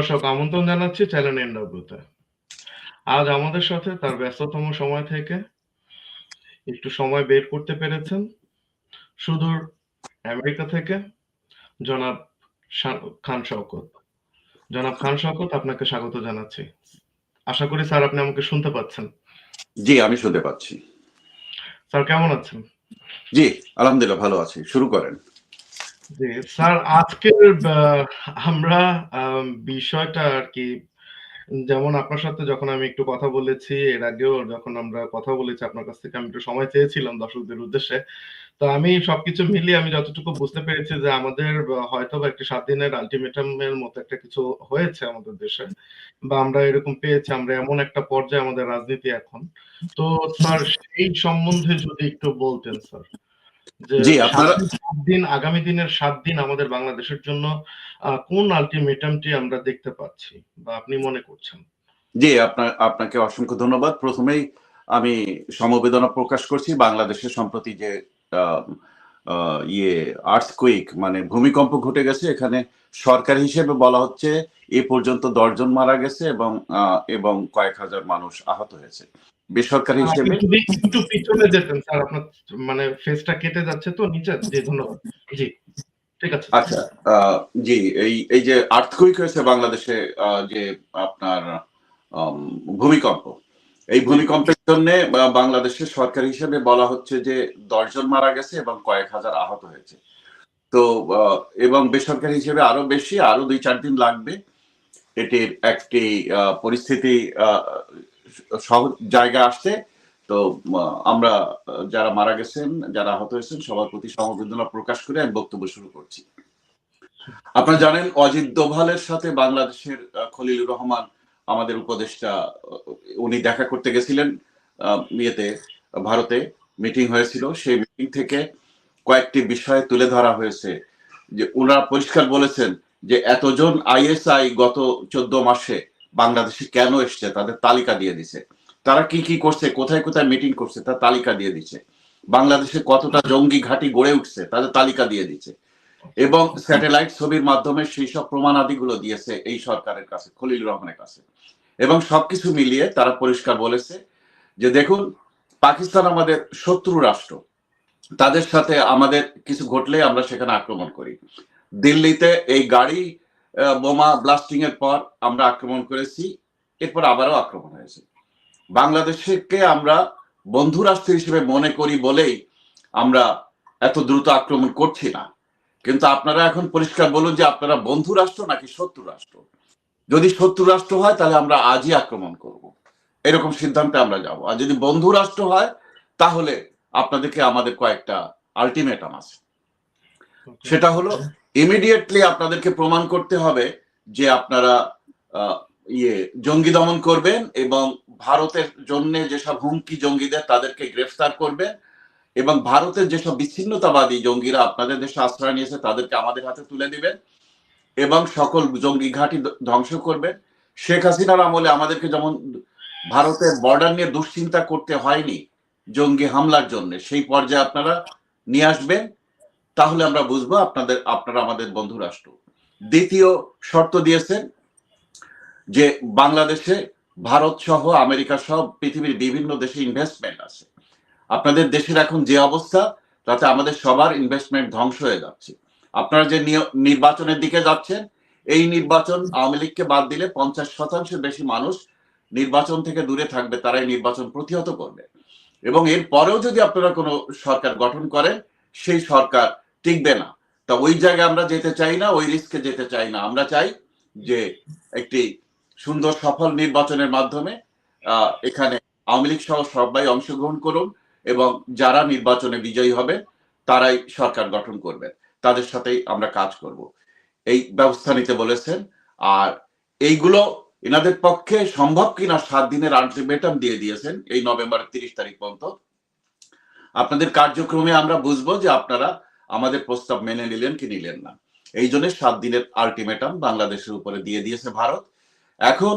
দর্শক আমন্ত্রণ জানাচ্ছি চ্যানেল এনডব্লিউতে আজ আমাদের সাথে তার ব্যস্ততম সময় থেকে একটু সময় বের করতে পেরেছেন সুদূর আমেরিকা থেকে জনাব খান শওকত। জনাব খান শওকত আপনাকে স্বাগত জানাচ্ছি। আশা করি স্যার আপনি আমাকে শুনতে পাচ্ছেন। জি আমি শুনতে পাচ্ছি। স্যার কেমন আছেন? জি আলহামদুলিল্লাহ ভালো আছি। শুরু করেন। স্যার, আজকের আমরা বিষয়টা আর কি, যেমন আপনার সাথে যখন আমি একটু কথা বলেছি, এর আগেও যখন আমরা কথা বলেছি, আপনার কাছ থেকে আমি একটু সময় চেয়েছিলাম দর্শকদের উদ্দেশ্যে। তো আমি সবকিছু মিলিয়ে আমি যতটুকু বুঝতে পেরেছি যে আমাদের হয়তো বা একটি সাত দিনের আলটিমেটামের মতো একটা কিছু হয়েছে আমাদের দেশে, বা আমরা এরকম পেয়েছি, আমরা এমন একটা পর্যায়ে আমাদের রাজনীতি এখন। তো স্যার, সেই সম্বন্ধে যদি একটু বলতেন, স্যার। জি, আপনারা- দিন আগামী দিনের সাত দিন আমাদের বাংলাদেশের জন্য কোন আলটিমেটামটি আমরা দেখতে পাচ্ছি বা আপনি মনে করছেন? জি আপনার আপনাকে অসংখ্য ধন্যবাদ। প্রথমেই আমি সমবেদনা প্রকাশ করছি বাংলাদেশে সম্প্রতি যে ইয়ে আর্থকুইক মানে ভূমিকম্প ঘটে গেছে এখানে সরকার হিসেবে বলা হচ্ছে এ পর্যন্ত দশজন মারা গেছে এবং এবং কয়েক হাজার মানুষ আহত হয়েছে। বেসরকারি হিসেবে। একটু পিছনে যেতেন স্যার আপনার মানে ফেসটা কেটে যাচ্ছে তো নিচে জি ধন্যবাদ। জি ঠিক আছে। আচ্ছা জি এই এই যে আর্থকুইক হয়েছে বাংলাদেশে যে আপনার ভূমিকম্প এই ভূমিকম্পের জন্য বাংলাদেশের সরকার হিসেবে বলা হচ্ছে যে দশজন মারা গেছে এবং কয়েক হাজার আহত হয়েছে। তো এবং বেসরকারি হিসেবে আরও বেশি আরও দুই চার দিন লাগবে। এটির একটি আহ, পরিস্থিতি জায়গা আসছে। তো আমরা যারা মারা গেছেন, যারা আহত হয়েছেন, সবার প্রতি সমবেদনা প্রকাশ করে আমি বক্তব্য শুরু করছি। আপনারা জানেন, অজিত দোভালের সাথে বাংলাদেশের খলিলুর রহমান, আমাদের উপদেষ্টা উনি দেখা করতে গেছিলেন ইয়েতে, ভারতে মিটিং হয়েছিল। সেই মিটিং থেকে কয়েকটি বিষয় তুলে ধরা হয়েছে। যে ওনারা পরিষ্কার বলেছেন যে, এতজন আইএসআই গত চোদ্দ মাসে বাংলাদেশে কেন এসছে? তাদের তালিকা দিয়ে দিছে। তারা কি কি করছে? কোথায় কোথায় মিটিং করছে? তার তালিকা দিয়ে দিচ্ছে বাংলাদেশে কতটা জঙ্গি ঘাঁটি গড়ে উঠছে, তাদের তালিকা দিয়ে দিচ্ছে এবং স্যাটেলাইট ছবির মাধ্যমে সেই সব প্রমাণাদিগুলো দিয়েছে এই সরকারের কাছে খলিল রহমানের কাছে। এবং সবকিছু মিলিয়ে তারা পরিষ্কার বলেছে যে দেখুন, পাকিস্তান আমাদের শত্রু রাষ্ট্র। তাদের সাথে আমাদের কিছু ঘটলে আমরা সেখানে আক্রমণ করি। দিল্লিতে এই গাড়ি বোমা ব্লাস্টিং এর পর আমরা আক্রমণ করেছি এরপর আবারও আক্রমণ হয়েছে। বাংলাদেশকে আমরা বন্ধু রাষ্ট্র হিসেবে মনে করি বলেই আমরা এত দ্রুত আক্রমণ করছি না। কিন্তু আপনারা এখন পরিষ্কার বলুন যে আপনারা বন্ধু রাষ্ট্র নাকি শত্রু রাষ্ট্র? যদি শত্রু রাষ্ট্র হয় তাহলে আমরা আজই আক্রমণ করব। এরকম সিদ্ধান্তে আমরা যাব। আর যদি বন্ধু রাষ্ট্র হয় তাহলে আপনাদেরকে আমাদের কয়েকটা আলটিমেটাম আছে। সেটা হলো ইমিডিয়েটলি আপনাদেরকে প্রমাণ করতে হবে যে আপনারা ইয়ে জঙ্গি দমন করবেন এবং ভারতের জন্য যেসব হুমকি জঙ্গিদের তাদেরকে গ্রেফতার করবেন এবং ভারতের যেসব বিচ্ছিন্নতাবাদী জঙ্গিরা আপনাদের দেশে আশ্রয় নিয়েছে তাদেরকে আমাদের হাতে তুলে দিবেন এবং সকল জঙ্গি ঘাঁটি ধ্বংস করবেন। শেখ হাসিনার আমলে আমাদেরকে যেমন ভারতের বর্ডার নিয়ে দুশ্চিন্তা করতে হয়নি জঙ্গি হামলার জন্য, সেই পর্যায়ে আপনারা নিয়ে আসবেন। তাহলে আমরা বুঝব আপনাদের, আপনারা আমাদের বন্ধু রাষ্ট্র। দ্বিতীয় শর্ত দিয়েছেন যে বাংলাদেশে ভারত সহ আমেরিকা সহ পৃথিবীর বিভিন্ন দেশে ইনভেস্টমেন্ট আছে। আপনাদের দেশের এখন যে অবস্থা, তাতে আমাদের সবার ইনভেস্টমেন্ট ধ্বংস হয়ে যাচ্ছে। আপনারা যে নির্বাচনের দিকে যাচ্ছেন, এই নির্বাচন আওয়ামী লীগকে বাদ দিলে পঞ্চাশ শতাংশের বেশি মানুষ নির্বাচন থেকে দূরে থাকবে, তারাই নির্বাচন প্রতিহত করবে। এবং এর পরেও যদি আপনারা কোনো সরকার গঠন করেন, সেই সরকার টিকবে না। তা ওই জায়গায় আমরা যেতে চাই না, ওই রিস্কে যেতে চাই না। আমরা চাই যে একটি সুন্দর, সফল নির্বাচনের মাধ্যমে এখানে আওয়ামী লীগ সহ সবাই অংশগ্রহণ করুন এবং যারা নির্বাচনে বিজয়ী হবে, তারাই সরকার গঠন করবেন তাদের সাথেই আমরা কাজ করব। এই ব্যবস্থা নিতে বলেছেন। আর এইগুলো এনাদের পক্ষে সম্ভব কিনা সাত দিনের আলটিমেটাম দিয়ে দিয়েছেন, এই নভেম্বরের তিরিশ তারিখ পর্যন্ত। আপনাদের কার্যক্রমে আমরা বুঝব যে আপনারা আমাদের প্রস্তাব মেনে নিলেন কি নিলেন না। এই জন্য সাত দিনের আলটিমেটাম বাংলাদেশের উপরে দিয়ে দিয়েছে ভারত। এখন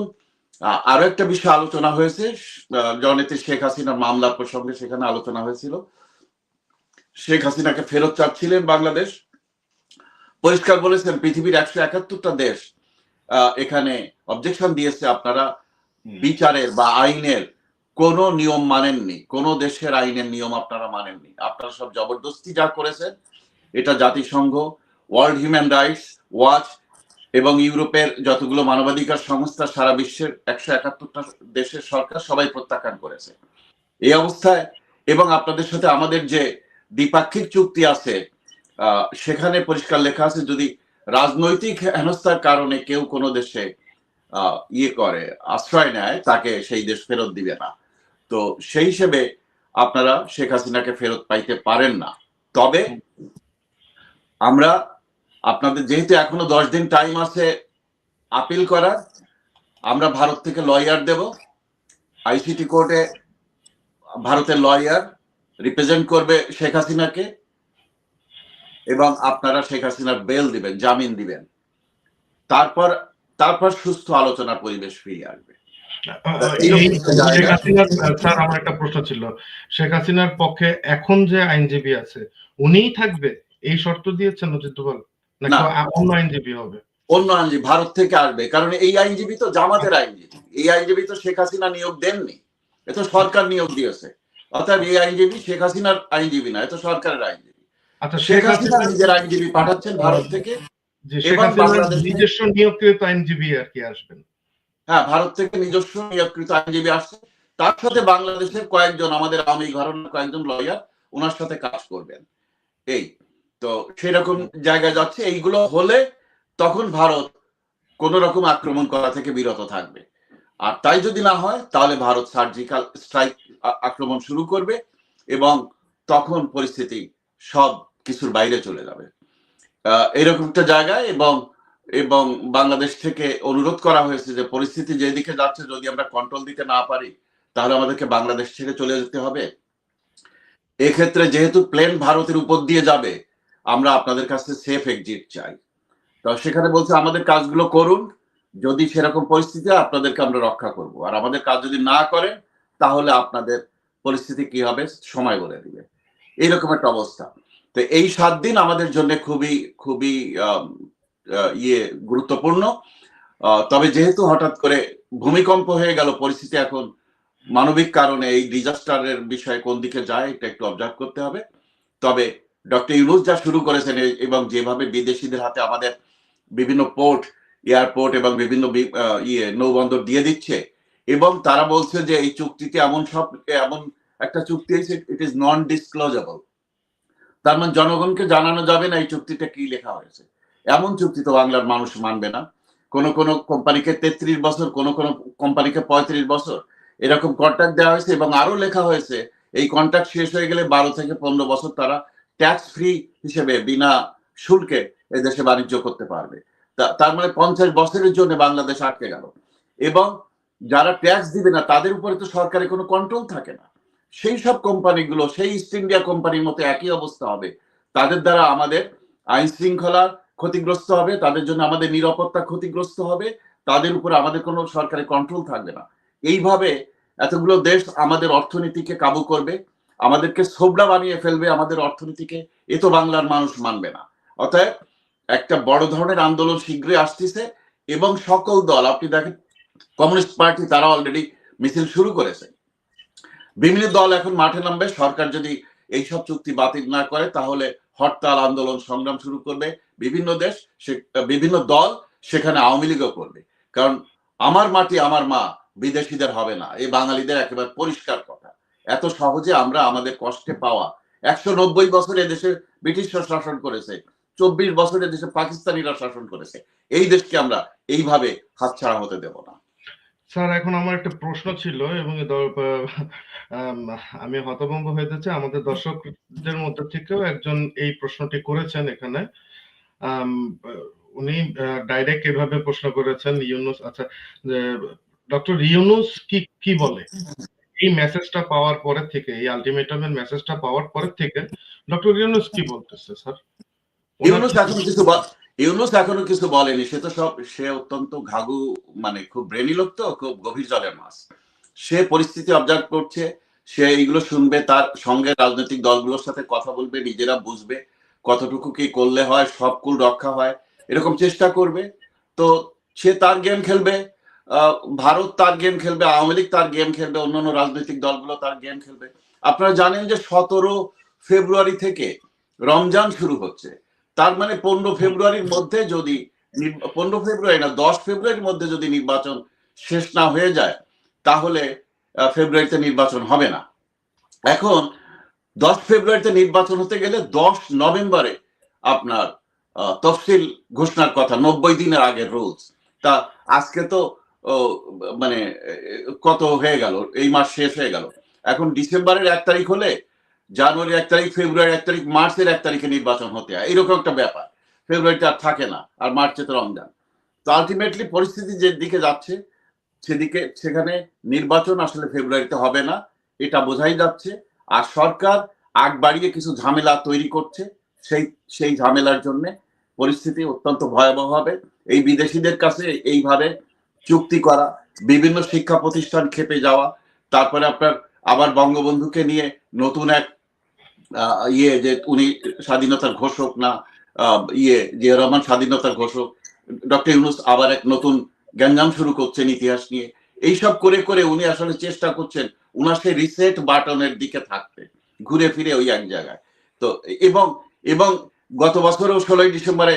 আরও একটা বিষয় আলোচনা হয়েছে জননেত্রী শেখ হাসিনার মামলার প্রসঙ্গে সেখানে আলোচনা হয়েছিল। শেখ হাসিনাকে ফেরত চাচ্ছিলেন বাংলাদেশ। পরিষ্কার বলেছেন পৃথিবীর একশো একাত্তরটা দেশ আহ, এখানে অবজেকশন দিয়েছে আপনারা বিচারের বা আইনের কোন নিয়ম মানেননি। কোন দেশের আইনের নিয়ম আপনারা মানেননি। আপনারা সব জবরদস্তি যা করেছেন এটা জাতিসংঘ, ওয়ার্ল্ড হিউম্যান রাইটস, ওয়াচ এবং ইউরোপের যতগুলো মানবাধিকার সংস্থা সারা বিশ্বের একশো একাত্তরটা দেশের সরকার সবাই প্রত্যাখ্যান করেছে। এই অবস্থায় এবং আপনাদের সাথে আমাদের যে দ্বিপাক্ষিক চুক্তি আছে সেখানে পরিষ্কার লেখা আছে, যদি রাজনৈতিক হেনস্থার কারণে কেউ কোনো দেশে ইয়ে করে, আশ্রয় নেয়, তাকে সেই দেশ ফেরত দিবে না। তো সেই হিসেবে আপনারা শেখ হাসিনাকে ফেরত পাইতে পারেন না। তবে আমরা আপনাদের যেহেতু এখনও দশ দিন টাইম আছে আপিল করার, আমরা ভারত থেকে লয়ার দেব। আইসিটি কোর্টে ভারতের লয়ার রিপ্রেজেন্ট করবে শেখ হাসিনাকে এবং আপনারা শেখ হাসিনার বেল দিবেন, জামিন দিবেন। তারপর তারপর সুস্থ আলোচনার পরিবেশ ফিরে আসবে। শেখ হাসিনার, স্যার, আমার একটা প্রশ্ন ছিল। শেখ হাসিনার পক্ষে এখন যে আইনজীবী আছে, উনিই থাকবে? এই শর্ত দিয়েছেন নজিদুল নাকি অন্য আইনজীবী হবে? অন্য আইনজীবী ভারত থেকে আসবে। কারণ এই আইনজীবী তো জামাতের আইনজীবী। এই আইনজীবী তো শেখ হাসিনা নিয়োগ দেননি। এ তো সরকার নিয়োগ দিয়েছে। অর্থাৎ এই আইনজীবী শেখ হাসিনার আইনজীবী না এ তো সরকারের আইনজীবী। আচ্ছা শেখ হাসিনা নিজের আইনজীবী পাঠাচ্ছেন ভারত থেকে। নিজস্ব নিয়োগকৃত আইনজীবী আর কি আসবেন। হ্যাঁ ভারত থেকে নিজস্ব নিয়োগকৃত আইনজীবী আসছে। তার সাথে বাংলাদেশের কয়েকজন আমাদের আওয়ামী ঘরানার কয়েকজন লয়ার ওনার সাথে কাজ করবেন। এই তো সেরকম জায়গায় যাচ্ছে, এইগুলো হলে তখন ভারত কোন রকম আক্রমণ করা থেকে বিরত থাকবে। আর তাই যদি না হয়, তাহলে ভারত সার্জিক্যাল স্ট্রাইক আক্রমণ শুরু করবে এবং তখন পরিস্থিতি সব কিছুর বাইরে চলে যাবে। এরকম একটা জায়গায় এবং এবং বাংলাদেশ থেকে অনুরোধ করা হয়েছে যে পরিস্থিতি যেদিকে যাচ্ছে, যদি আমরা কন্ট্রোল দিতে না পারি, তাহলে আমাদেরকে বাংলাদেশ থেকে চলে যেতে হবে। এক্ষেত্রে যেহেতু প্লেন ভারতের উপর দিয়ে যাবে আমরা আপনাদের কাছে সেফ এক্সিট চাই। তো সেখানে বলছে, আমাদের কাজগুলো করুন। যদি সেরকম পরিস্থিতি আপনাদেরকে আমরা রক্ষা করব। আর আমাদের কাজ যদি না করেন, তাহলে আপনাদের পরিস্থিতি কি হবে? সময় বলে দিবে। এইরকম একটা অবস্থা। তো এই সাত দিন আমাদের জন্য খুবই খুবই ইয়ে গুরুত্বপূর্ণ। তবে যেহেতু হঠাৎ করে ভূমিকম্প হয়ে গেল, পরিস্থিতি এখন মানবিক কারণে এই ডিজাস্টারের বিষয়ে কোন দিকে যায়, এটা একটু অবজার্ভ করতে হবে। তবে ডক্টর ইউনুস যা শুরু করেছেন এবং যেভাবে বিদেশিদের হাতে আমাদের বিভিন্ন পোর্ট, এয়ারপোর্ট এবং বিভিন্ন ইয়ে নৌবন্দর দিয়ে দিচ্ছে, এবং তারা বলছে যে এই চুক্তিতে এমন সব, এমন একটা চুক্তি হয়েছে ইট ইজ নন ডিসক্লোজেবল তার মানে জনগণকে জানানো যাবে না এই চুক্তিটা কি লেখা হয়েছে। এমন চুক্তি তো বাংলার মানুষ মানবে না। কোন কোন কোম্পানিকে তেত্রিশ বছর, কোন কোন কোম্পানিকে পঁয়ত্রিশ বছর, এরকম কন্ট্রাক্ট দেওয়া হয়েছে এবং আরও লেখা হয়েছে, এই কন্ট্রাক্ট শেষ হয়ে গেলে বারো থেকে পনেরো বছর তারা ট্যাক্স ফ্রি হিসেবে বিনা শুল্কে এদেশে বাণিজ্য করতে পারবে। তার মানে পঞ্চাশ বছরের জন্য বাংলাদেশ আটকে গেল। এবং যারা ট্যাক্স দিবে না, তাদের উপরে তো সরকারের কোনো কন্ট্রোল থাকে না। সেই সব কোম্পানিগুলো, সেই ইস্ট ইন্ডিয়া কোম্পানির মতো একই অবস্থা হবে। তাদের দ্বারা আমাদের আইন শৃঙ্খলা ক্ষতিগ্রস্ত হবে, তাদের জন্য আমাদের নিরাপত্তা ক্ষতিগ্রস্ত হবে, তাদের উপরে আমাদের কোনো সরকারের কন্ট্রোল থাকবে না। এইভাবে এতগুলো দেশ আমাদের অর্থনীতিকে কাবু করবে। আমাদেরকে সোবড়া বানিয়ে ফেলবে আমাদের অর্থনীতিকে, এ তো বাংলার মানুষ মানবে না। অতএব একটা বড় ধরনের আন্দোলন শীঘ্রই আসতেছে এবং সকল দল, আপনি দেখেন, কমিউনিস্ট পার্টি তারা অলরেডি মিছিল শুরু করেছে। বিভিন্ন দল এখন মাঠে নামবে, সরকার যদি এইসব চুক্তি বাতিল না করে তাহলে হরতাল আন্দোলন সংগ্রাম শুরু করবে। বিভিন্ন দেশ বিভিন্ন দল সেখানে আওয়ামী লীগও করবে। কারণ আমার মাটি আমার মা, বিদেশিদের হবে না। এই বাঙালিদের একেবারে পরিষ্কার কথা। এত সহজে আমরা আমাদের কষ্টে পাওয়া। একশো নব্বই বছর দেশে ব্রিটিশরা শাসন করেছে, চব্বিশ বছর দেশে পাকিস্তানিরা শাসন করেছে। এই দেশকে আমরা এইভাবে হাতছাড়া হতে দেব না। স্যার, এখন আমার একটা প্রশ্ন ছিল এবং আমি হতভম্ব হয়ে যাচ্ছি। আমাদের দর্শকদের মধ্যে থেকেও একজন এই প্রশ্নটি করেছেন এখানে। উনি ডাইরেক্ট এভাবে প্রশ্ন করেছেন, ইউনুস আচ্ছা ডক্টর ইউনুস কি কি বলে? এই মেসেজটা পাওয়ার পরে থেকে, এই আলটিমেটামের মেসেজটা পাওয়ার পরে থেকে ডক্টর ইউনুস কি বলতেছে, স্যার? ইউনুস এখনও কিছু ইউনুস এখনও কিছু বলেনি, সে তো সব সে অত্যন্ত ঘাগু মানে খুব ব্রেনি লোক তো, খুব গভীর জলের মাছ। সে পরিস্থিতি অবজার্ভ করছে, সে এইগুলো শুনবে, তার সঙ্গে রাজনৈতিক দলগুলোর সাথে কথা বলবে, নিজেরা বুঝবে কতটুকু কি করলে হয়, সব কুল রক্ষা হয়, এরকম চেষ্টা করবে। তো সে তার গেম খেলবে ভারত তার গেম খেলবে, আওয়ামী লীগ তার গেম খেলবে, অন্যান্য রাজনৈতিক দলগুলো তার গেম খেলবে। আপনারা জানেন যে সতেরো ফেব্রুয়ারি থেকে রমজান শুরু হচ্ছে। তার মানে পনেরো ফেব্রুয়ারির মধ্যে যদি পনেরো ফেব্রুয়ারি না, দশ ফেব্রুয়ারির মধ্যে যদি নির্বাচন শেষ না হয়ে যায়, তাহলে ফেব্রুয়ারিতে নির্বাচন হবে না। এখন দশ ফেব্রুয়ারিতে নির্বাচন হতে গেলে দশ নভেম্বরে আপনার তফসিল ঘোষণার কথা, নব্বই দিনের আগের রুলস তা আজকে তো মানে কত হয়ে গেল? এই মাস শেষ হয়ে গেল। এখন ডিসেম্বরের এক তারিখ হলে জানুয়ারি এক তারিখ ফেব্রুয়ারি এক তারিখ, মার্চের এক তারিখে নির্বাচন হতে হয়। এরকম একটা ব্যাপার। ফেব্রুয়ারিতে আর থাকে না, আর মার্চে তো রমজান। তো আলটিমেটলি পরিস্থিতি যে দিকে যাচ্ছে, সেদিকে, সেখানে নির্বাচন আসলে ফেব্রুয়ারিতে হবে না, এটা বোঝাই যাচ্ছে। আর সরকার আগ বাড়িয়ে কিছু ঝামেলা তৈরি করছে, সেই সেই ঝামেলার জন্য পরিস্থিতি অত্যন্ত ভয়াবহ হবে। এই বিদেশিদের কাছে এইভাবে চুক্তি করা, বিভিন্ন শিক্ষা প্রতিষ্ঠান খেপে যাওয়া, তারপরে আপনার আবার বঙ্গবন্ধুকে নিয়ে নতুন এক ইয়ে যে উনি স্বাধীনতার ঘোষক না ইয়ে জিয়া রহমান স্বাধীনতার ঘোষক, ডক্টর ইউনুস আবার এক নতুন গ্যাঞ্জাম শুরু করছেন ইতিহাস নিয়ে। এইসব করে করে উনি আসলে চেষ্টা করছেন, উনার সেই রিসেট বাটনের দিকে থাকতে, ঘুরে ফিরে ওই এক জায়গায়। তো, এবং এবং গত বছরেও ষোলোই ডিসেম্বরে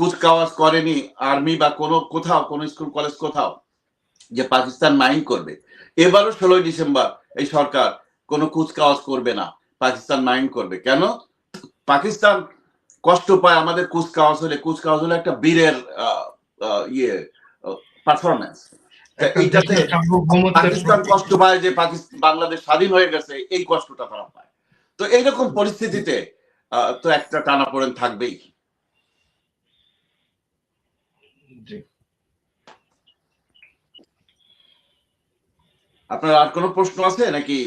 কুচকাওয়াজ করেনি আর্মি বা কোনো কোথাও কোনো স্কুল কলেজ কোথাও যে পাকিস্তান মাইন্ড করবে। এবারও ষোলোই ডিসেম্বর এই সরকার কোনো কুচকাওয়াজ করবে না পাকিস্তান মাইন্ড করবে। কেন? পাকিস্তান কষ্ট পায় আমাদের কুচকাওয়াজ হলে। কুচকাওয়াজ হলে একটা বীরের ইয়ে পারফরমেন্স এইটাতে পাকিস্তান কষ্ট পায় যে পাকিস্তান বাংলাদেশ স্বাধীন হয়ে গেছে এই কষ্টটা তারা পায়। তো এইরকম পরিস্থিতিতে আহ, তো একটা টানাপোড়েন থাকবেই। আপনার আর কোনো প্রশ্ন আছে নাকি?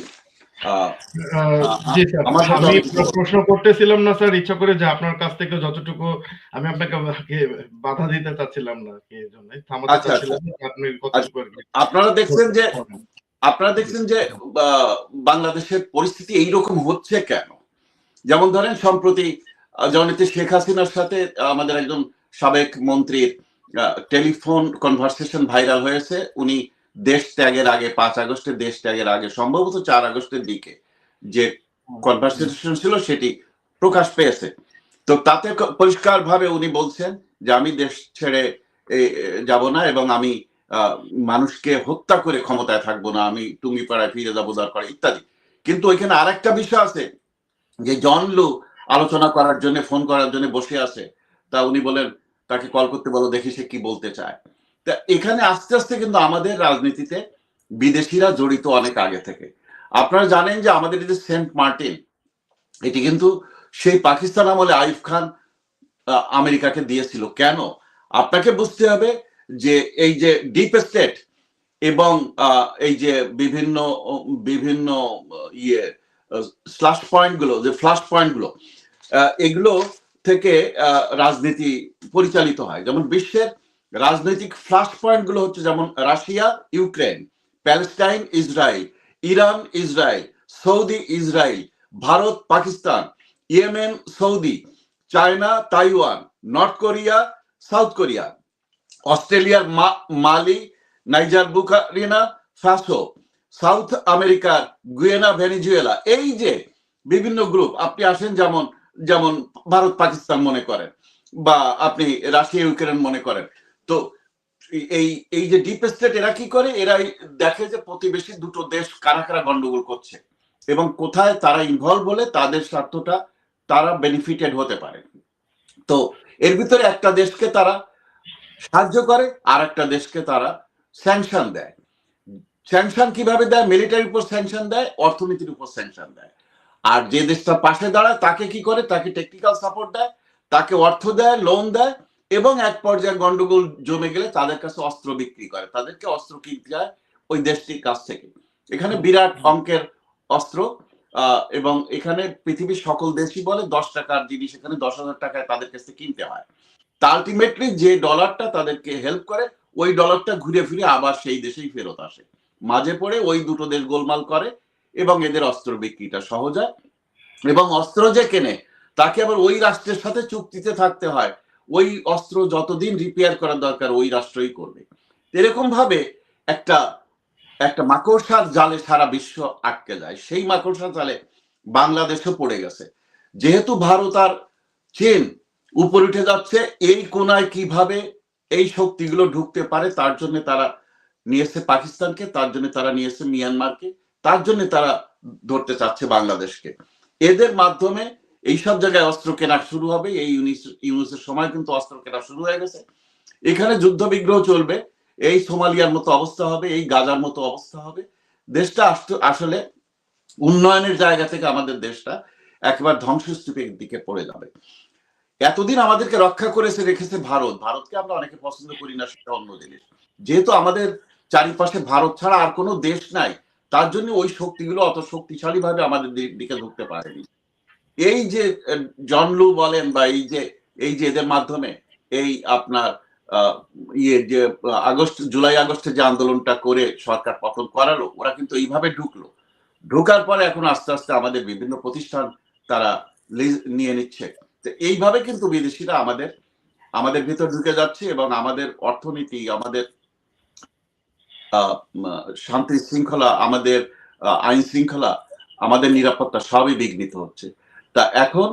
আমি প্রশ্ন করতেছিলাম না স্যার ইচ্ছা করে যে আপনার কাছ থেকে যতটুকু আমি আপনাকে বাধা দিতে চাচ্ছিলাম না আচ্ছা, আর কি আপনারা দেখছেন যে আপনারা দেখছেন যে বাংলাদেশের পরিস্থিতি এইরকম হচ্ছে কেন? যেমন ধরেন সম্প্রতি জননেত্রী শেখ হাসিনার সাথে আমাদের একজন সাবেক মন্ত্রীর টেলিফোন কনভারসেশন ভাইরাল হয়েছে। উনি দেশ ত্যাগের আগে পাঁচ আগস্টের দেশ ত্যাগের আগে, সম্ভবত চার আগস্টের দিকে যে কনভারসেশন ছিল সেটি প্রকাশ পেয়েছে। তো তাতে পরিষ্কার ভাবে উনি বলছেন যে আমি দেশ ছেড়ে যাব না এবং আমি মানুষকে হত্যা করে ক্ষমতায় থাকব না, আমি টুঙ্গিপাড়ায় ফিরে যাব দরকার, ইত্যাদি। কিন্তু ওইখানে আরেকটা বিষয় আছে যে জন লু আলোচনা করার জন্য, ফোন করার জন্য বসে আছে। তা উনি বলেন, তাকে কল করতে বলো, দেখি সে কি বলতে চায়। তা এখানে আস্তে আস্তে কিন্তু আমাদের রাজনীতিতে বিদেশিরা জড়িত অনেক আগে থেকে। আপনারা জানেন যে আমাদের যে সেন্ট মার্টিন, এটি কিন্তু সেই পাকিস্তান আমলে আইফ খান আমেরিকাকে দিয়েছিল। কেন? আপনাকে বুঝতে হবে যে এই যে ডিপ স্টেট এবং এই যে বিভিন্ন বিভিন্ন ইয়ে স্লাশ পয়েন্টগুলো, যে ফ্লাশ পয়েন্টগুলো এগুলো থেকে রাজনীতি পরিচালিত হয়। যেমন বিশ্বের রাজনৈতিক ফ্লাশ পয়েন্টগুলো হচ্ছে যেমন Russia, Ukraine, Palestine, Israel, Iran, Israel, Saudi, Israel, Bharat, Pakistan, Yemen, Saudi, China, Taiwan, North Korea, South Korea অস্ট্রেলিয়ার Mali, Niger Burkina Faso South আমেরিকার গুয়েনা ভেনিজুয়েলা, এই যে বিভিন্ন গ্রুপ আপনি আসেন যেমন যেমন ভারত পাকিস্তান মনে করেন, বা আপনি রাশিয়া ইউক্রেন মনে করেন তো এই এই যে ডিপ স্টেট এরা কি করে? এরা দেখে যে প্রতিবেশী দুটো দেশ কারা কারা গন্ডগোল করছে এবং কোথায় তারা ইনভলভ হলে তাদের স্বার্থটা তারা বেনিফিটেড হতে পারে। তো এর ভিতরে একটা দেশকে তারা সাহায্য করে, আর একটা দেশকে তারা স্যাংশন দেয়। স্যাংশন কীভাবে দেয়? মিলিটারির উপর স্যাংশন দেয়, অর্থনীতির উপর স্যাংশন দেয়। আর যে দেশটা পাশে দাঁড়ায়, তাকে কি করে? তাকে টেকনিক্যাল সাপোর্ট দেয়, তাকে অর্থ দেয় লোন দেয় এবং এক পর্যায়ে গন্ডগোল জমে গেলে তাদের কাছে অস্ত্র বিক্রি করে। তাদেরকে অস্ত্র কিনতে যায় ওই দেশটির কাছ থেকে। এখানে বিরাট অঙ্কের অস্ত্র এবং এখানে পৃথিবীর সকল দেশই বলে দশ টাকার জিনিস এখানে, দশ হাজার টাকায় তাদের কাছে কিনতে হয়। তা আলটিমেটলি যে ডলারটা তাদেরকে হেল্প করে, ওই ডলারটা ঘুরে ফিরে আবার সেই দেশেই ফেরত আসে। মাঝে পড়ে ওই দুটো দেশ গোলমাল করে এবং এদের অস্ত্র বিক্রিটা সহজ হয়। এবং অস্ত্র যে কেনে, তাকে আবার ওই রাষ্ট্রের সাথে চুক্তিতে থাকতে হয়। ওই অস্ত্র যতদিন রিপেয়ার করা দরকার, ওই রাষ্ট্রই করবে। এরকম ভাবে একটা একটা মাকড়সার জালে সারা বিশ্ব আটকে যায়। সেই মাকড়সার জালে বাংলাদেশও পড়ে গেছে। যেহেতু ভারত আর চীন উপরে উঠে যাচ্ছে, এই কোনায় কীভাবে এই শক্তিগুলো ঢুকতে পারে, তার জন্য তারা নিয়েছে পাকিস্তানকে, তার জন্য তারা নিয়েছে মিয়ানমারকে, তার জন্য তারা ধরতে চাচ্ছে বাংলাদেশকে। এদের মাধ্যমে এই সব জায়গায় অস্ত্র কেনা শুরু হবে। এই ইউনিস- ইউনুসের সময় কিন্তু অস্ত্র কেনা শুরু হয়ে গেছে। এখানে যুদ্ধ বিগ্রহ চলবে। এই সোমালিয়ার মতো অবস্থা হবে, এই গাজার মতো অবস্থা হবে। দেশটা আসলে উন্নয়নের জায়গা থেকে আমাদের দেশটা একেবারে ধ্বংসস্তূপের দিকে পড়ে যাবে। এতদিন আমাদেরকে রক্ষা করেছে, রেখেছে ভারত। ভারতকে আমরা অনেকে পছন্দ করি না, সেটা অন্য জিনিস। যেহেতু আমাদের চারিপাশে ভারত ছাড়া আর কোনো দেশ নাই, তার জন্য ওই শক্তিগুলো অত শক্তিশালী ভাবে আমাদের দিকে ঢুকতে পারেনি। এই যে জনলু বলেন বা এই যে এই যে এদের মাধ্যমে এই আপনার ইয়ে যে, আগস্ট, জুলাই, আগস্টে যে আন্দোলনটা করে সরকার পতন করালো, ওরা কিন্তু এইভাবে ঢুকলো। ঢোকার পরে এখন আস্তে আস্তে আমাদের বিভিন্ন প্রতিষ্ঠান তারা নিয়ে নিচ্ছে। তো এইভাবে কিন্তু বিদেশিরা আমাদের আমাদের ভিতর ঢুকে যাচ্ছে এবং আমাদের অর্থনীতি, আমাদের শান্তি শৃঙ্খলা, আমাদের আইন শৃঙ্খলা, আমাদের নিরাপত্তা সবই বিঘ্নিত হচ্ছে। তা এখন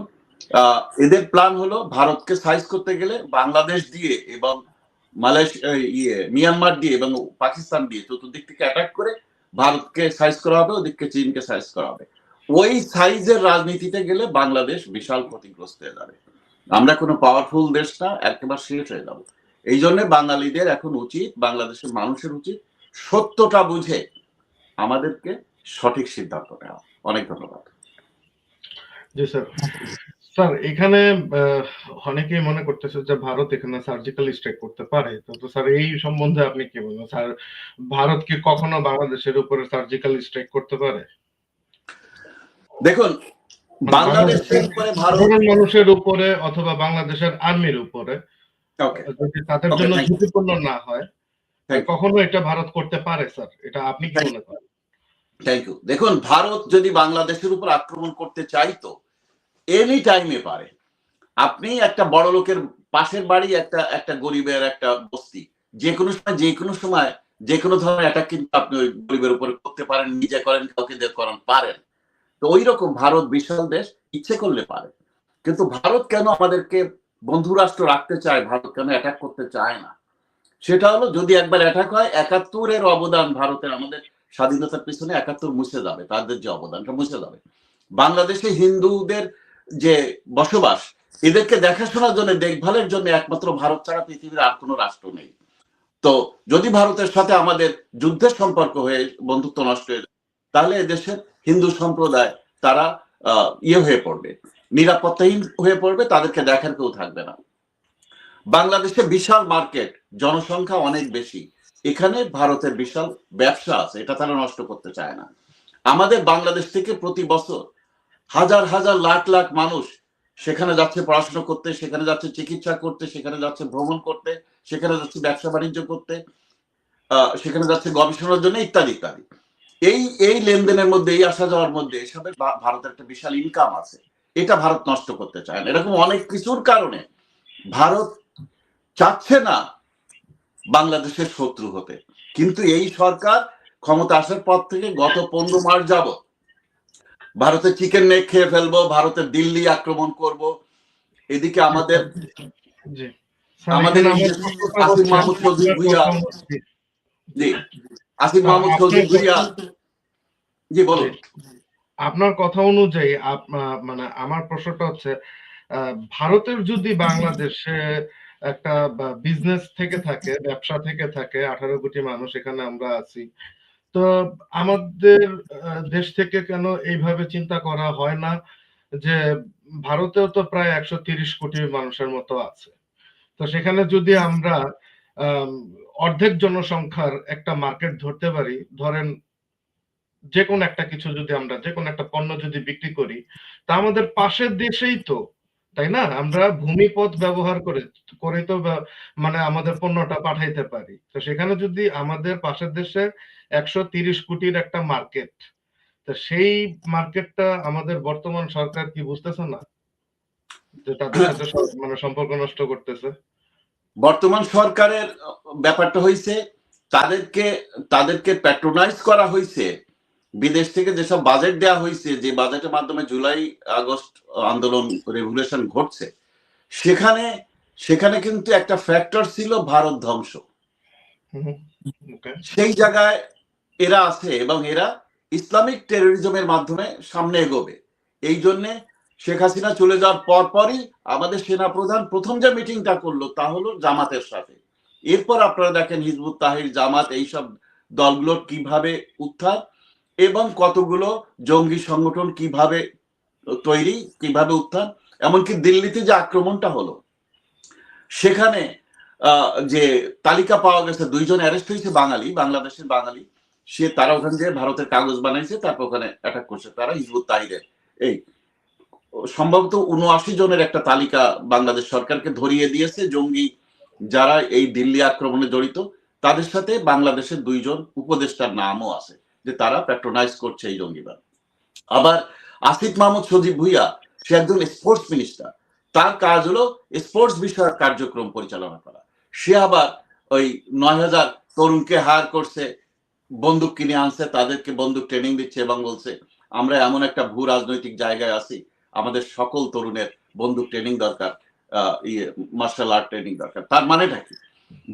এদের প্ল্যান হলো ভারতকে সাইজ করতে গেলে বাংলাদেশ দিয়ে এবং মালয়েশিয়া ইয়ে মিয়ানমার দিয়ে এবং পাকিস্তান দিয়ে চতুর্দিক থেকে অ্যাটাক করে ভারতকে সাইজ করা হবে, ওদিককে চীনকে সাইজ করা হবে। ওই সাইজের রাজনীতিতে গেলে বাংলাদেশ বিশাল ক্ষতিগ্রস্ত হয়ে যাবে। আমরা কোনো পাওয়ারফুল দেশ না, একেবারে শেষ হয়ে যাব। এই জন্য বাঙালিদের এখন উচিত, বাংলাদেশের মানুষের উচিত সত্যটা বুঝে আমাদেরকে সঠিক সিদ্ধান্ত নেওয়া। অনেক ধন্যবাদ। জি স্যার। স্যার এখানে অনেকেই মনে করতেছে যে ভারত এখানে সার্জিক্যাল স্ট্রাইক করতে পারে। তো স্যার এই সম্বন্ধে আপনি কি বলবেন? স্যার ভারত কি কখনো বাংলাদেশের উপরে সার্জিক্যাল স্ট্রাইক করতে পারে? দেখুন বাংলাদেশের উপরে ভারত মানুষের উপরে অথবা বাংলাদেশের আর্মির উপরে যদি তাদের জন্য ঝুঁকিপূর্ণ না হয় কখনো এটা ভারত করতে পারে স্যার? এটা আপনি কি মনে করেন? থ্যাংক ইউ দেখুন, ভারত যদি বাংলাদেশের উপর আক্রমণ করতে চাইতো এনি টাইমে পারে। আপনি একটা বড় লোকের পাশের বাড়ি, একটা একটা গরিবের একটা বস্তি যে কোনো সময় যে কোনো সময় যে কোনো ধরনের অ্যাটাক কিন্তু আপনি ওই গরিবের উপরে করতে পারেন, নিজে করেন, কাউকে দিয়ে করেন, পারেন। তো ওই রকম ভারত বিশাল দেশ, ইচ্ছে করলে পারে। কিন্তু ভারত কেন আমাদেরকে বন্ধু রাষ্ট্র রাখতে চায়, ভারত কেন অ্যাটাক করতে চায় না? সেটা হলো, যদি একবার অ্যাটাক হয়, একাত্তরের অবদান ভারতের, আমাদের স্বাধীনতার পিছনে একাত্তর মুছে যাবে, তাদের যে অবদানটা মুছে যাবে। বাংলাদেশে হিন্দুদের যে বসবাস, এদেরকে দেখাশোনার জন্য, দেখভালের জন্য একমাত্র ভারত ছাড়া পৃথিবীর আর কোনো রাষ্ট্র নেই। তো যদি ভারতের সাথে আমাদের যুদ্ধের সম্পর্ক হয়ে, বন্ধুত্ব নষ্ট হয়ে যায়, তাহলে এদেশের হিন্দু সম্প্রদায় তারা ইয়ে হয়ে পড়বে, নিরাপত্তাহীন হয়ে পড়বে, তাদেরকে দেখার কেউ থাকবে না। বাংলাদেশে বিশাল মার্কেট, জনসংখ্যা অনেক বেশি এখানে ভারতের বিশাল ব্যবসা আছে, এটা তারা নষ্ট করতে চায় না। আমাদের বাংলাদেশ থেকে প্রতি বছর হাজার হাজার লাখ লাখ মানুষ সেখানে যাচ্ছে পড়াশোনা করতে, সেখানে যাচ্ছে চিকিৎসা করতে, সেখানে যাচ্ছে ভ্রমণ করতে, সেখানে যাচ্ছে ব্যবসা বাণিজ্য করতে সেখানে যাচ্ছে গবেষণার জন্য ইত্যাদি ইত্যাদি। এই এই লেনদেনের মধ্যে, এই আসা যাওয়ার মধ্যে এসবের ভারতের একটা বিশাল ইনকাম আছে। এটা ভারত নষ্ট করতে চায় না। এরকম অনেক কিছুর কারণে ভারত চাচ্ছে না বাংলাদেশের শত্রু হতে। কিন্তু এই সরকার ক্ষমতা আসার পর থেকে গত পনেরো মাস যাবত ভারতের চিকেন নেক খেয়ে ফেলব ভারতের দিল্লি আক্রমণ করব। এদিকে আমাদের আমাদের আসিফ মাহমুদ চৌধুরী ভূঁইয়া, জি, জি। আসিফ মাহমুদ চৌধুরী ভুইয়া। জি বলুন। আপনার কথা অনুযায়ী মানে আমার প্রশ্নটা হচ্ছে ভারতের যদি বাংলাদেশে একটা বিজনেস থেকে থাকে ব্যবসা থেকে থাকে আঠারো কোটি মানুষ এখানে আমরা আছি। তো আমাদের দেশ থেকে কেন এইভাবে চিন্তা করা হয় না যে ভারতেও তো প্রায় একশো তিরিশ কোটি মানুষের মতো আছে। তো সেখানে যদি আমরা আম, অর্ধেক জনসংখ্যার একটা মার্কেট ধরতে পারি ধরেন যে কোনো একটা কিছু যদি আমরা যে কোনো একটা পণ্য যদি বিক্রি করি তা আমাদের পাশের দেশেই তো তাই না? আমরা ভূমিপথ ব্যবহার করে করে তো মানে আমাদের পণ্যটা পাঠাইতে পারি। তো সেখানে যদি আমাদের পাশের দেশে একশো তিরিশ কোটির একটা মার্কেট, তো সেই মার্কেটটা আমাদের বর্তমান সরকার কি বুঝতেছে না? যে তাদের সাথে মানে সম্পর্ক নষ্ট করতেছে। বর্তমান সরকারের ব্যাপারটা হয়েছে তাদেরকে তাদেরকে প্যাট্রোনাইজ করা হয়েছে বিদেশ থেকে যেসব বাজেট দেওয়া হয়েছে যে বাজেটের মাধ্যমে জুলাই আগস্ট আন্দোলন রেভুলেশন ঘটছে সেখানে সেখানে কিন্তু একটা ফ্যাক্টর ছিল ভারত ধ্বংস। সেই জায়গায় এরা আছে এবং এরা ইসলামিক টেরোরিজমের মাধ্যমে সামনে এগোবে। এই জন্যে শেখ হাসিনা চলে যাওয়ার পর পরই আমাদের সেনা প্রধান প্রথম যে মিটিংটা করল তা হলো জামাতের সাথে। এরপর আপনারা দেখেন হিজবুত তাহির জামাত এইসব দলগুলোর কীভাবে উত্থান এবং কতগুলো জঙ্গি সংগঠন কীভাবে তৈরি, কীভাবে উত্থান, এমনকি দিল্লিতে যে আক্রমণটা হলো, সেখানে যে তালিকা পাওয়া গেছে, দুইজন অ্যারেস্ট হয়েছে বাঙালি, বাংলাদেশের বাঙালি, সে তারা ওখানে যে ভারতের কাগজ বানাইছে, তারপর ওখানে অ্যাটাক করছে তারা, হিজবুত তাহিরের এই, সম্ভবত উনআশি জনের একটা তালিকা বাংলাদেশ সরকারকে ধরিয়ে দিয়েছে, জঙ্গি যারা এই দিল্লি আক্রমণে জড়িত, তাদের সাথে বাংলাদেশের দুইজন উপদেষ্টার নামও আছে। যে তারা প্যাট্রোনাইজ করছে এই জঙ্গিবাদ। আবার আসিফ মাহমুদ সজীব ভুইয়া, সে একজন স্পোর্টস মিনিস্টার তার কাজ হলো স্পোর্টস বিষয়ক কার্যক্রম পরিচালনা করা। সে আবার ওই নয় হাজার তরুণকে হায়ার করছে, বন্দুক কিনে আনছে, তাদেরকে বন্দুক ট্রেনিং দিচ্ছে এবং বলছে, আমরা এমন একটা ভূ রাজনৈতিক জায়গায় আছি, আমাদের সকল তরুণের বন্দুক ট্রেনিং দরকার মার্শাল আর্ট ট্রেনিং দরকার। তার মানেটা কি?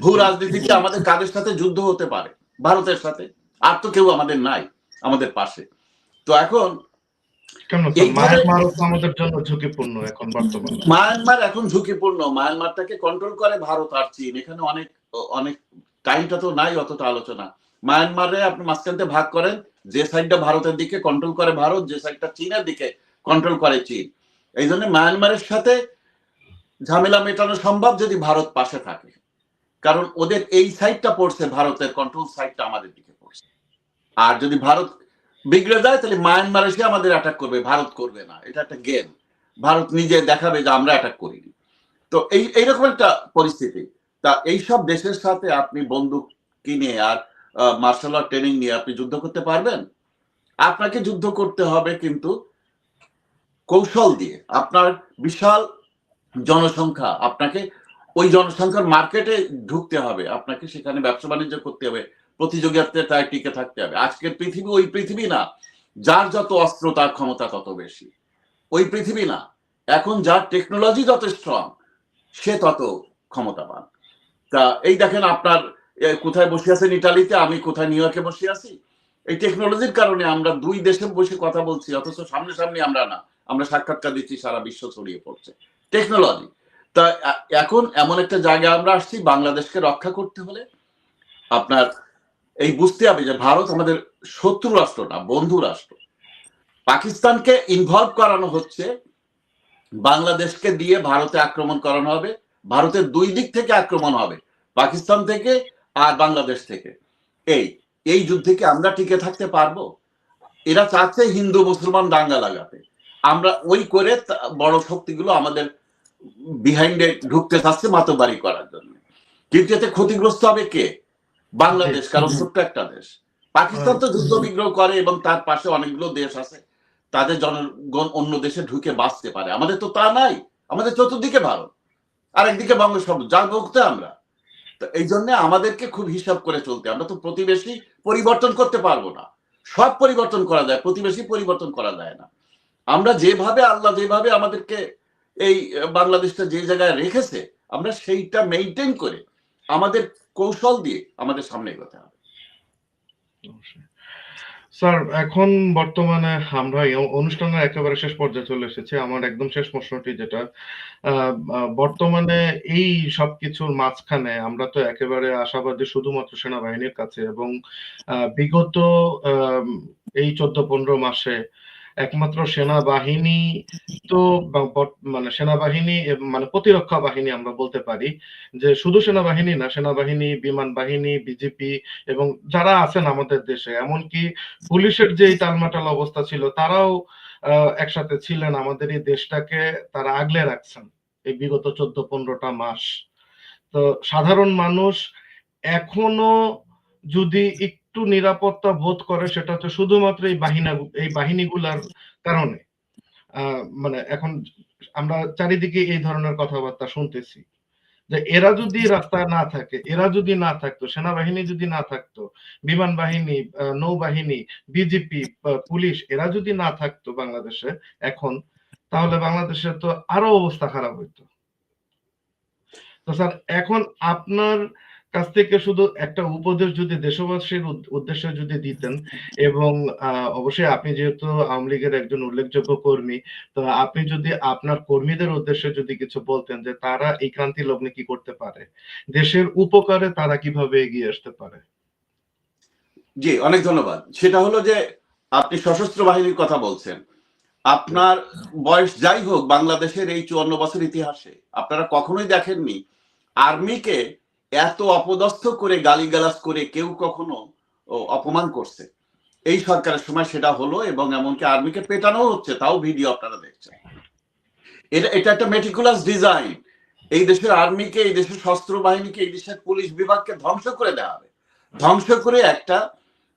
ভূ রাজনীতিতে আমাদের কাদের সাথে যুদ্ধ হতে পারে? ভারতের সাথে? আর তো কেউ আমাদের নাই আমাদের পাশে। তো এখন মায়ানমার এখন ঝুঁকিপূর্ণ। মায়ানমারটাকে কন্ট্রোল করে ভারত আর চীন। এখানে অনেক অনেক টাইমটা তো নাই অতটা আলোচনা। মায়ানমারে আপনি মাঝখানতে ভাগ করেন যে সাইডটা ভারতের দিকে কন্ট্রোল করে ভারত যে সাইডটা চীনের দিকে কন্ট্রোল করে চীন। এই জন্য মায়ানমারের সাথে ঝামেলা মেটানো সম্ভব যদি ভারত পাশে থাকে। কারণ ওদের এই সাইডটা পড়ছে ভারতের কন্ট্রোল সাইডটা আমাদের দিকে। আর যদি ভারত বিগড়ে যায়, তাহলে মায়ানমার এসে আমাদের অ্যাটাক করবে, ভারত করবে না। এটা একটা গেম ভারত নিজে দেখাবে যে আমরা অ্যাটাক করিনি। তো এই, এইরকম একটা পরিস্থিতি। তা এইসব দেশের সাথে আপনি বন্দুক কিনে আর মার্শাল আর্ট ট্রেনিং নিয়ে আপনি যুদ্ধ করতে পারবেন? আপনাকে যুদ্ধ করতে হবে কিন্তু কৌশল দিয়ে। আপনার বিশাল জনসংখ্যা, আপনাকে ওই জনসংখ্যার মার্কেটে ঢুকতে হবে। আপনাকে সেখানে ব্যবসা বাণিজ্য করতে হবে। প্রতিযোগিতায় টিকে থাকতে হবে। আজকের পৃথিবী ওই পৃথিবী না। যার যত অস্ত্র, তার ক্ষমতা তত বেশি। ওই পৃথিবী না। এখন যার টেকনোলজি যত স্ট্রং সে তত ক্ষমতাবান। তা এই দেখেন আপনার কোথায় বসে আছেন ইটালিতে? আমি কোথায় নিউ ইয়র্কে বসে আছি? এই টেকনোলজির কারণে আমরা দুই দেশে বসে কথা বলছি, অথচ সামনে সামনে আমরা না। আমরা সাক্ষাৎকার দিচ্ছি, সারা বিশ্ব ছড়িয়ে পড়ছে। টেকনোলজি তা এখন এমন একটা জায়গায় আমরা আসছি, বাংলাদেশকে রক্ষা করতে হলে আপনার এই বুঝতে হবে যে ভারত আমাদের শত্রু রাষ্ট্র না, বন্ধু রাষ্ট্র। পাকিস্তানকে ইনভলভ করানো হচ্ছে, বাংলাদেশকে দিয়ে ভারতে আক্রমণ করানো হবে, ভারতের দুই দিক থেকে আক্রমণ হবে, পাকিস্তান থেকে আর বাংলাদেশ থেকে। এই এই যুদ্ধে কি আমরা টিকে থাকতে পারব? এরা চাচ্ছে হিন্দু, মুসলমান দাঙ্গা লাগাতে। আমরা ওই করে বড় শক্তিগুলো আমাদের বিহাইন্ডে ঢুকতে চাচ্ছে মাতবাড়ি করার জন্য। কিন্তু এতে ক্ষতিগ্রস্ত হবে কে? বাংলাদেশ কারণ ছোট্ট একটা দেশ। পাকিস্তান তো যুদ্ধ বিগ্রহ করে এবং তার পাশে অনেকগুলো দেশ আছে। তাদের জনগণ অন্য দেশে ঢুকে বাঁচতে পারে। আমাদের তো তা নাই। আমাদের চতুর্দিকে ভারত। আরেকদিকে বঙ্গোপসাগর। যা ভুগতে আমরা। তো এই জন্য আমাদেরকে খুব হিসাব করে চলতে। আমরা তো প্রতিবেশী পরিবর্তন করতে পারব না। সব পরিবর্তন করা যায়। প্রতিবেশী পরিবর্তন করা যায় না। আমরা যেভাবে আল্লাহ যেভাবে আমাদেরকে এই বাংলাদেশটা যে জায়গায় রেখেছে আমরা সেইটা মেনটেন করে আমাদের কৌশল দিয়ে আমাদের সামনে এগোতে হবে। স্যার এখন বর্তমানে আমরা অনুষ্ঠানের একেবারে শেষ পর্যায়ে চলে এসেছি। আমার একদম শেষ প্রশ্নটি যেটা আহ, আহ, বর্তমানে এই সবকিছুর মাঝখানে আমরা তো একেবারে আশাবাদী শুধুমাত্র সেনাবাহিনীর কাছে এবং আহ, বিগত এই চোদ্দ পনেরো মাসে একমাত্র সেনাবাহিনী তো মানে সেনাবাহিনী মানে প্রতিরক্ষা বাহিনী আমরা বলতে পারি, যে শুধু সেনাবাহিনী না, সেনাবাহিনী, বিমান বাহিনী, বিজেপি এবং যারা আছেন আমাদের দেশে, এমনকি পুলিশের যে এই টালমাটাল অবস্থা ছিল, তারাও একসাথে ছিলেন আমাদের এই দেশটাকে তারা আগলে রাখছেন এই বিগত চোদ্দ পনেরোটা মাস। তো সাধারণ মানুষ এখনও যদি একটু নিরাপত্তা বোধ করে সেটা হচ্ছে শুধুমাত্র এই বাহিনা, এই বাহিনীগুলার কারণে। মানে এখন আমরা চারিদিকে এই ধরনের কথাবার্তা শুনতেছি। যে এরা যদি রাস্তায় না থাকে, এরা যদি না থাকতো, সেনাবাহিনী যদি না থাকতো, বিমান বাহিনী নৌবাহিনী বিজেপি পুলিশ, এরা যদি না থাকতো বাংলাদেশে এখন, তাহলে বাংলাদেশের তো আরও অবস্থা খারাপ হইতো। তো স্যার, এখন আপনার কাছ থেকে শুধু একটা উপদেশ যদি দেশবাসীর উদ্দেশ্যে যদি দিতেন, এবং অবশ্যই আপনি যেহেতু আওয়ামী লীগের একজন উল্লেখযোগ্য কর্মী, তো আপনি যদি আপনার কর্মীদের উদ্দেশ্যে যদি কিছু বলতেন যে তারা এই ক্রান্তি লগ্নে কি করতে পারে, দেশের উপকারে তারা কীভাবে এগিয়ে আসতে পারে? জি, অনেক ধন্যবাদ। সেটা হলো যে আপনি সশস্ত্র বাহিনীর কথা বলছেন। আপনার বয়স যাই হোক, বাংলাদেশের এই চুয়ান্ন বছর ইতিহাসে আপনারা কখনোই দেখেননি আর্মিকে এত অপদস্থ করে গালিগালাজ করে কেউ কখনো অপমান করছে। এই সরকারের সময় সেটা হলো এবং এমনকি আর্মিকে পেটানো হচ্ছে, তাও ভিডিও আপনারা দেখছেন। এটা এটা একটা মেটিকুলাস ডিজাইন এই দেশের আর্মিকে, এই দেশের শস্ত্র বাহিনীকে, এই দেশের পুলিশ বিভাগকে ধ্বংস করে দেওয়া হবে। ধ্বংস করে একটা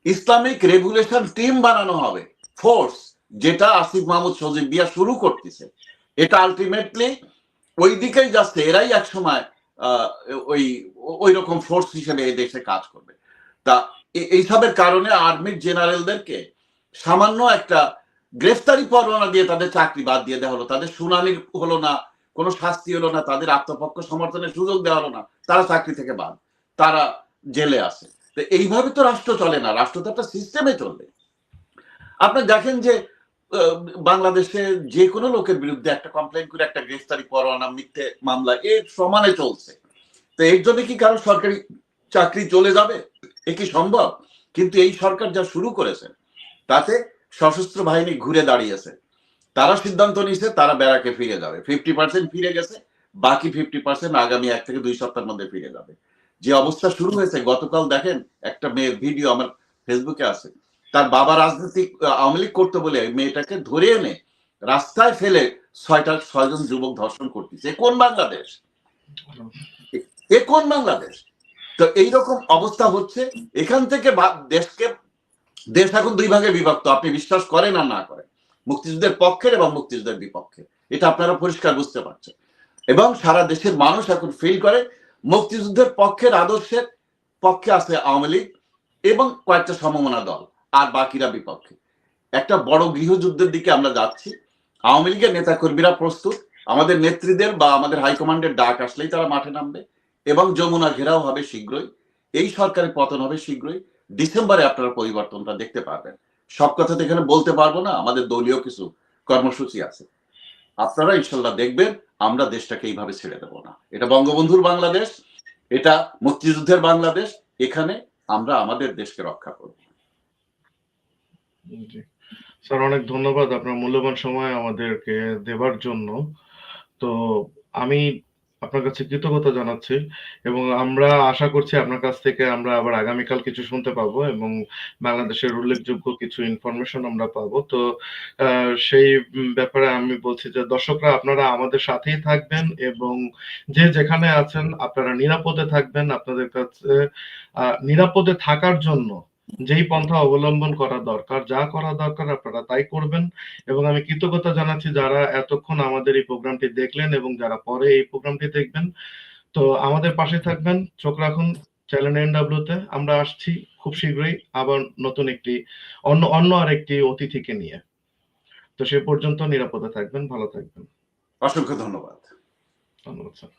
ইসলামিক রেগুলেশন টিম বানানো হবে। ফোর্স, যেটা আসিফ মাহমুদ সজিব বিয়া শুরু করতেছে। এটা আলটিমেটলি ওই দিকেই যাচ্ছে। এরাই এক সময় ওই ওই রকম ফোর্স হিসেবে এই দেশে কাজ করবে। তা এইসবের কারণে আর্মির জেনারেলদেরকে সামান্য একটা গ্রেফতারি পরোয়ানা দিয়ে তাদের চাকরি বাদ দিয়ে দেওয়া হলো। তাদের শুনানি হলো না, কোনো শাস্তি হলো না, তাদের আত্মপক্ষ সমর্থনের সুযোগ দেওয়া হলো না, তারা চাকরি থেকে বাদ, তারা জেলে আছে। তো এইভাবে তো রাষ্ট্র চলে না, রাষ্ট্র তো একটা সিস্টেমে চলবে। আপনি দেখেন যে বাংলাদেশে যে কোনো লোকের বিরুদ্ধে একটা কমপ্লেন করে একটা গ্রেফতারি পরোয়ানা, মিথ্যে মামলা, এর সমানে চলছে। তো এর জন্য কি কারও সরকারি চাকরি চলে যাবে? এ কি সম্ভব? কিন্তু এই সরকার যা শুরু করেছে, তাতে সশস্ত্র বাহিনী ঘুরে দাঁড়িয়েছে। তারা সিদ্ধান্ত নিয়েছে, তারা ব্যারাকে ফিরে যাবে। ফিফটি পার্সেন্ট ফিরে গেছে, বাকি ফিফটি পার্সেন্ট আগামী এক থেকে দুই সপ্তাহের মধ্যে ফিরে যাবে। যে অবস্থা শুরু হয়েছে, গতকাল দেখেন একটা মেয়ের ভিডিও আমার ফেসবুকে আছে। তার বাবা রাজনৈতিক আওয়ামী লীগ করতে বলে মেয়েটাকে ধরে এনে রাস্তায় ফেলে ছয়টা, ছয়জন যুবক ধর্ষণ করতেছে। কোন বাংলাদেশ? এ কোন বাংলাদেশ? তো এইরকম অবস্থা হচ্ছে, এখান থেকে দেশকে, দেশ এখন দুই ভাগে বিভক্ত, আপনি বিশ্বাস করেন আর না করেন। মুক্তিযুদ্ধের পক্ষের এবং মুক্তিযুদ্ধের বিপক্ষে এটা আপনারা পরিষ্কার বুঝতে পারছেন। এবং সারা দেশের মানুষ এখন ফিল করে, মুক্তিযুদ্ধের পক্ষের আদর্শের পক্ষে আছে আওয়ামী লীগ এবং কয়েকটা সমমনা দল, আর বাকিরা বিপক্ষে। একটা বড় গৃহযুদ্ধের দিকে আমরা যাচ্ছি। আওয়ামী লীগের নেতা কর্মীরা প্রস্তুত। আমাদের নেত্রীদের বা আমাদের হাইকমান্ডের ডাক আসলেই তারা মাঠে নামবে। এবং যমুনা ঘেরাও হবে শীঘ্রই, এই সরকারের পতন হবে শীঘ্রই, ডিসেম্বরে আপনারা পরিবর্তনটা দেখতে পারবেন। সব কথা তো এখানে বলতে পারব না, আমাদের দলীয় কিছু কর্মসূচি আছে। আপনারা ইনশাল্লাহ দেখবেন, আমরা দেশটাকে এইভাবে ছেড়ে দেব না। এটা বঙ্গবন্ধুর বাংলাদেশ, এটা মুক্তিযুদ্ধের বাংলাদেশ, এখানে আমরা আমাদের দেশকে রক্ষা করব। স্যার, অনেক ধন্যবাদ আপনার মূল্যবান সময় আমাদেরকে দেবার জন্য। তো আমি আপনার কাছে কৃতজ্ঞতা জানাচ্ছি এবং আমরা আশা করছি আপনার কাছ থেকে আমরা আবার আগামীকাল কিছু শুনতে পাবো এবং বাংলাদেশের উল্লেখযোগ্য কিছু ইনফরমেশন আমরা পাবো। তো সেই ব্যাপারে আমি বলছি যে দর্শকরা, আপনারা আমাদের সাথেই থাকবেন এবং যে যেখানে আছেন আপনারা নিরাপদে থাকবেন। আপনাদের কাছে নিরাপদে থাকার জন্য যেই পন্থা অবলম্বন করা দরকার যা করা দরকার আপনারা তাই করবেন। এবং আমি কৃতজ্ঞতা জানাচ্ছি যারা এতক্ষণ আমাদের এই প্রোগ্রামটি দেখলেন এবং যারা পরে এই প্রোগ্রামটি দেখবেন। তো আমাদের পাশে থাকবেন চোখ রাখুন চ্যানেল এনডাব্লিউ তে আমরা আসছি খুব শীঘ্রই আবার নতুন একটি অন্য অন্য আরেকটি অতিথিকে নিয়ে। তো সে পর্যন্ত নিরাপদে থাকবেন ভালো থাকবেন। অসংখ্য ধন্যবাদ। ধন্যবাদ স্যার।